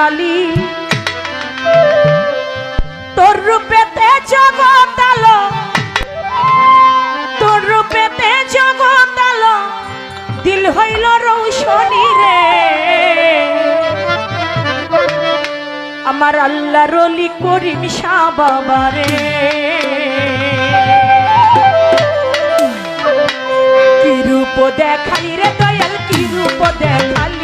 কালী তোর রূপেতে জগৎ আলো। তোর রূপেতে জগৎ আলো। দিল হইল রৌশনি রে। আমার আল্লাহ রলি করিম শাহ বাবা রে। কি রূপ দেখালি রে দয়াল, কি রূপ দেখালি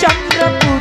চন্দ্রপুর